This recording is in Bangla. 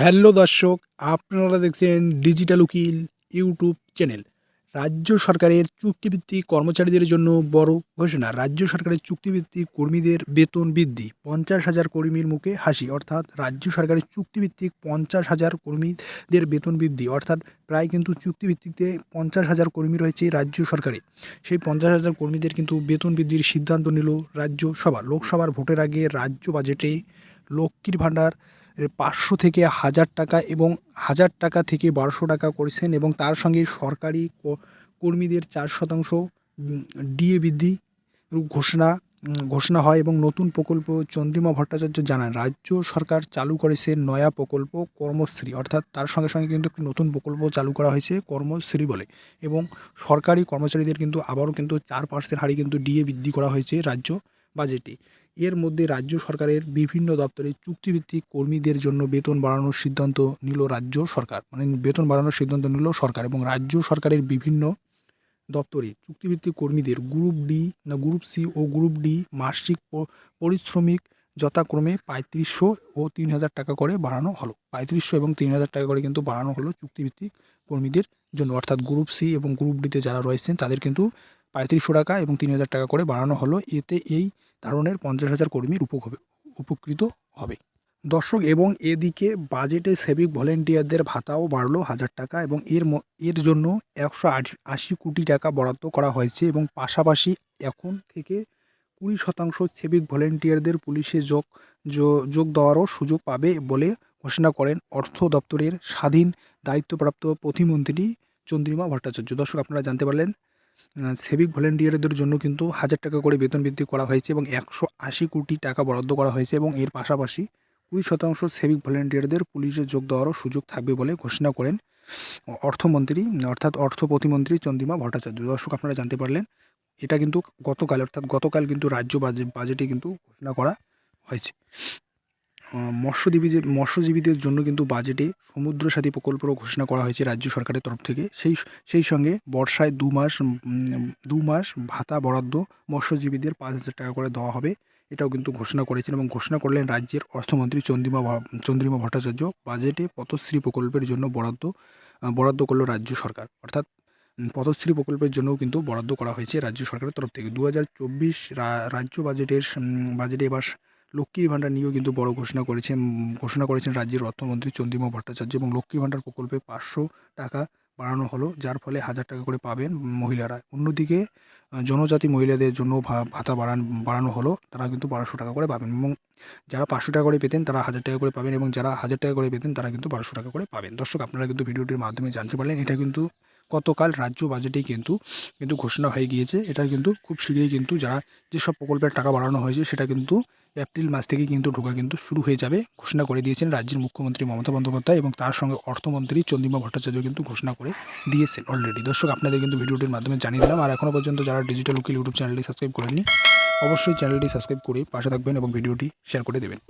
হ্যালো দর্শক, আপনারা দেখছেন ডিজিটাল উকিল ইউটিউব চ্যানেল রাজ্য সরকারের চুক্তিভিত্তিক কর্মচারীদের জন্য বড় ঘোষণা। রাজ্য সরকারের চুক্তিভিত্তিক কর্মীদের বেতন বৃদ্ধি, পঞ্চাশ হাজার কর্মীর মুখে হাসি। অর্থাৎ রাজ্য সরকারের চুক্তিভিত্তিক পঞ্চাশ হাজার কর্মীদের বেতন বৃদ্ধি, অর্থাৎ প্রায় কিন্তু চুক্তিভিত্তিতে পঞ্চাশ হাজার কর্মী রয়েছে রাজ্য সরকারে। সেই পঞ্চাশ হাজার কর্মীদের কিন্তু বেতন বৃদ্ধির সিদ্ধান্ত নিল রাজ্যসভা। লোকসভার ভোটের আগে রাজ্য বাজেটে লক্ষ্মীর ভাণ্ডার পাঁচশো থেকে হাজার টাকা এবং হাজার টাকা থেকে বারোশো টাকা করেছেন এবং তার সঙ্গে সরকারি কর্মীদের চার শতাংশ ডিএ বৃদ্ধি ঘোষণা ঘোষণা হয় এবং নতুন প্রকল্প চন্দ্রিমা ভট্টাচার্য জানান। রাজ্য সরকার চালু করেছে নয়া প্রকল্প কর্মশ্রী, অর্থাৎ তার সঙ্গে সঙ্গে কিন্তু একটি নতুন প্রকল্প চালু করা হয়েছে কর্মশ্রী বলে এবং সরকারি কর্মচারীদের কিন্তু আবারও কিন্তু চার পার্সেন্ট হারে কিন্তু ডিএ বৃদ্ধি করা হয়েছে রাজ্য বাজেটে। এর মধ্যে রাজ্য সরকারের বিভিন্ন দপ্তরে চুক্তিভিত্তিক কর্মীদের জন্য বেতন বাড়ানোর সিদ্ধান্ত নিল রাজ্য সরকার। মানে বেতন বাড়ানোর সিদ্ধান্ত নিল সরকার এবং রাজ্য সরকারের বিভিন্ন দপ্তরে চুক্তিভিত্তিক কর্মীদের গ্রুপ ডি, না গ্রুপ সি ও গ্রুপ ডি মাসিক পরিশ্রমিক যথাক্রমে পঁয়ত্রিশশো ও তিন হাজার টাকা করে বাড়ানো হলো। পঁয়ত্রিশশো এবং তিন হাজার টাকা করে কিন্তু বাড়ানো হলো চুক্তিভিত্তিক কর্মীদের জন্য। অর্থাৎ গ্রুপ সি এবং গ্রুপ ডিতে যারা রয়েছেন তাদের কিন্তু পঁয়ত্রিশশো টাকা এবং তিন হাজার টাকা করে বাড়ানো হলো। এতে এই ধরনের পঞ্চাশ হাজার কর্মীর হবে উপকৃত হবে। দর্শক, এবং এদিকে বাজেটে সেভিক ভলেন্টিয়ারদের ভাতাও বাড়লো হাজার টাকা এবং এর এর জন্য একশো আশি কোটি টাকা বরাদ্দ করা হয়েছে এবং পাশাপাশি এখন থেকে কুড়ি শতাংশ সেভিক ভলেন্টিয়ারদের পুলিশে যোগ যোগ দেওয়ারও সুযোগ পাবে বলে ঘোষণা করেন অর্থ দপ্তরের স্বাধীন দায়িত্বপ্রাপ্ত প্রতিমন্ত্রী চন্দ্রিমা ভট্টাচার্য। দর্শক, আপনারা জানতে পারলেন সেভিক ভলেন্টিয়ারদের জন্য কিন্তু হাজার টাকা করে বেতন বৃদ্ধি করা হয়েছে এবং একশো আশি কোটি টাকা বরাদ্দ করা হয়েছে এবং এর পাশাপাশি কুড়ি শতাংশ সেভিক ভলেন্টিয়ারদের পুলিশে যোগ দেওয়ারও সুযোগ থাকবে বলে ঘোষণা করেন অর্থমন্ত্রী, অর্থাৎ অর্থ প্রতিমন্ত্রী চন্দ্রিমা ভট্টাচার্য। দর্শক, আপনারা জানতে পারলেন, এটা কিন্তু গতকাল, অর্থাৎ গতকাল কিন্তু রাজ্য বাজে, বাজেটে কিন্তু ঘোষণা করা হয়েছে। মৎস্যজীবীদের মৎস্যজীবীদের জন্য কিন্তু বাজেটে সমুদ্র সাথী প্রকল্পেরও ঘোষণা করা হয়েছে রাজ্য সরকারের তরফ থেকে। সেই সেই সঙ্গে বর্ষায় দু মাস দু মাস ভাতা বরাদ্দ মৎস্যজীবীদের পাঁচ হাজার টাকা করে দেওয়া হবে। এটাও কিন্তু ঘোষণা করেছেন এবং ঘোষণা করলেন রাজ্যের অর্থমন্ত্রী চন্দ্রিমা চন্দ্রিমা ভট্টাচার্য। বাজেটে পথশ্রী প্রকল্পের জন্য বরাদ্দ বরাদ্দ করল রাজ্য সরকার। অর্থাৎ পথশ্রী প্রকল্পের জন্যও কিন্তু বরাদ্দ করা হয়েছে রাজ্য সরকারের তরফ থেকে। দু হাজার চব্বিশ রাজ্য বাজেটের বাজেটে এবার লক্ষ্মীর ভাণ্ডার নিয়েও কিন্তু বড় ঘোষণা করেছেন ঘোষণা করেছেন রাজ্যের অর্থমন্ত্রী চন্দ্রিমা ভট্টাচার্য এবং লক্ষ্মী ভাণ্ডার প্রকল্পে পাঁচশো টাকা বাড়ানো হলো, যার ফলে হাজার টাকা করে পাবেন মহিলারা। অন্যদিকে জনজাতি মহিলাদের জন্য ভাতা বাড়ান, বাড়ানো হলো, তারা কিন্তু বারোশো টাকা করে পাবেন এবং যারা পাঁচশো টাকা করে পেতেন তারা হাজার টাকা করে পাবেন এবং যারা হাজার টাকা করে পেতেন তারা কিন্তু বারোশো টাকা করে পাবেন। দর্শক, আপনারা কিন্তু ভিডিওটির মাধ্যমে জানতে পারলেন, এটা কিন্তু গতকাল রাজ্য বাজেটেই কিন্তু কিন্তু ঘোষণা হয়ে গিয়েছে। এটা কিন্তু খুব শীঘ্রই কিন্তু যারা যেসব প্রকল্পের টাকা বাড়ানো হয়েছে, সেটা কিন্তু এপ্রিল মাস থেকে কিন্তু ঢোকা কিন্তু শুরু হয়ে যাবে, ঘোষণা করে দিয়েছেন রাজ্যের মুখ্যমন্ত্রী মমতা বন্দ্যোপাধ্যায় এবং তার সঙ্গে অর্থমন্ত্রী চন্দ্রিমা ভট্টাচার্য কিন্তু ঘোষণা করে দিয়েছেন অলরেডি দর্শক, আপনাদের কিন্তু ভিডিওটির মাধ্যমে জানিয়ে দিলাম, আর এখনও পর্যন্ত যারা ডিজিটাল উকিল ইউটিউব চ্যানেলটি সাবস্ক্রাইব করেননি, অবশ্যই চ্যানেলটি সাবস্ক্রাইব করে পাশে থাকবেন এবং ভিডিওটি শেয়ার করে দেবেন।